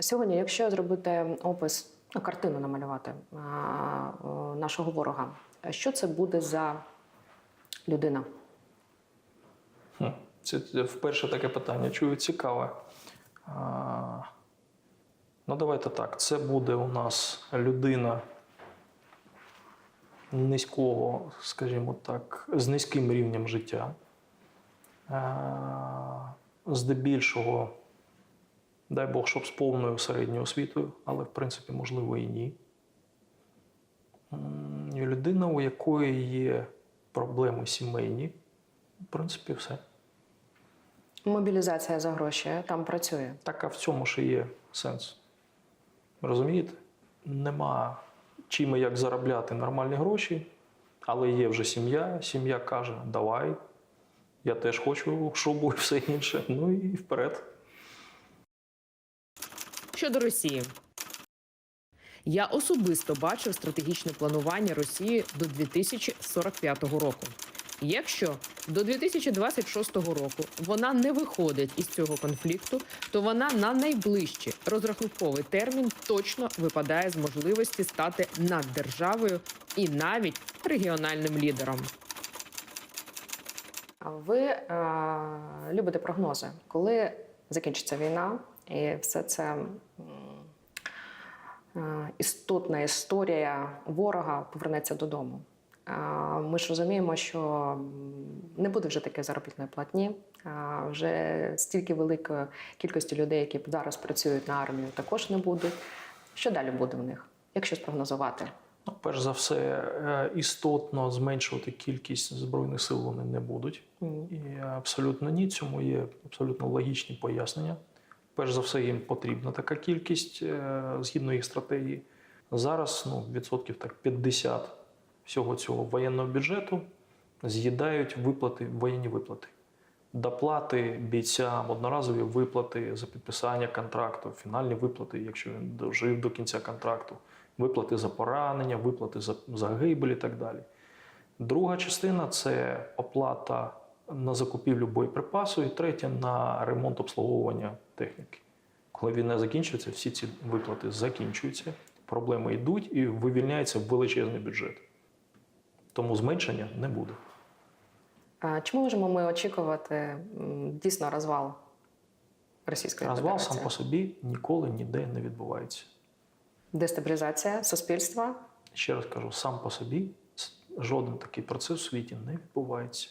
Сьогодні, якщо зробити опис, ну, картину намалювати нашого ворога, що це буде за людина? Це це вперше таке питання. Чую цікаве. Ну, давайте так. Це буде у нас людина низького, скажімо так, з низьким рівнем життя. Здебільшого, дай Бог, щоб з повною середньою освітою, але в принципі, можливо, і ні. І Людина, у якої є проблеми сімейні, в принципі, все. Мобілізація за гроші там працює. Так а в цьому ж і є сенс. Розумієте? Нема чим і як заробляти нормальні гроші, але є вже сім'я. Сім'я каже: давай, я теж хочу шубу і все інше. Ну і вперед. Щодо Росії. Я особисто бачив стратегічне планування Росії до 2045 року. Якщо до 2026 року вона не виходить із цього конфлікту, то вона на найближчий розрахунковий термін точно випадає з можливості стати наддержавою і навіть регіональним лідером. Ви е, любите прогнози, коли закінчиться війна, і все це е, істотна історія ворога повернеться додому. Ми ж розуміємо, що не буде вже таке заробітної платні. Вже стільки великої кількості людей, які зараз працюють на армію, також не буде. Що далі буде в них, якщо спрогнозувати? Ну, перш за все, е, істотно зменшувати кількість збройних сил вони не будуть. Мгм. І абсолютно ні, цьому є абсолютно логічні пояснення. Перш за все, їм потрібна така кількість е, згідно їх стратегії. Зараз ну, відсотків так 50 всього цього воєнного бюджету з'їдають виплати, воєнні виплати. Доплати бійцям, одноразові виплати за підписання контракту, фінальні виплати, якщо він дожив до кінця контракту, виплати за поранення, виплати за загибель і так далі. Друга частина це оплата на закупівлю боєприпасу, і третя на ремонт обслуговування техніки. Коли війна закінчується, всі ці виплати закінчуються, проблеми йдуть і вивільняється величезний бюджет. Тому зменшення не буде. А Чи можемо ми очікувати дійсно розвал Російської Розвал Федерації? сам по собі ніколи ніде не відбувається. Дестабілізація суспільства? Ще раз кажу, сам по собі жоден такий процес у світі не відбувається.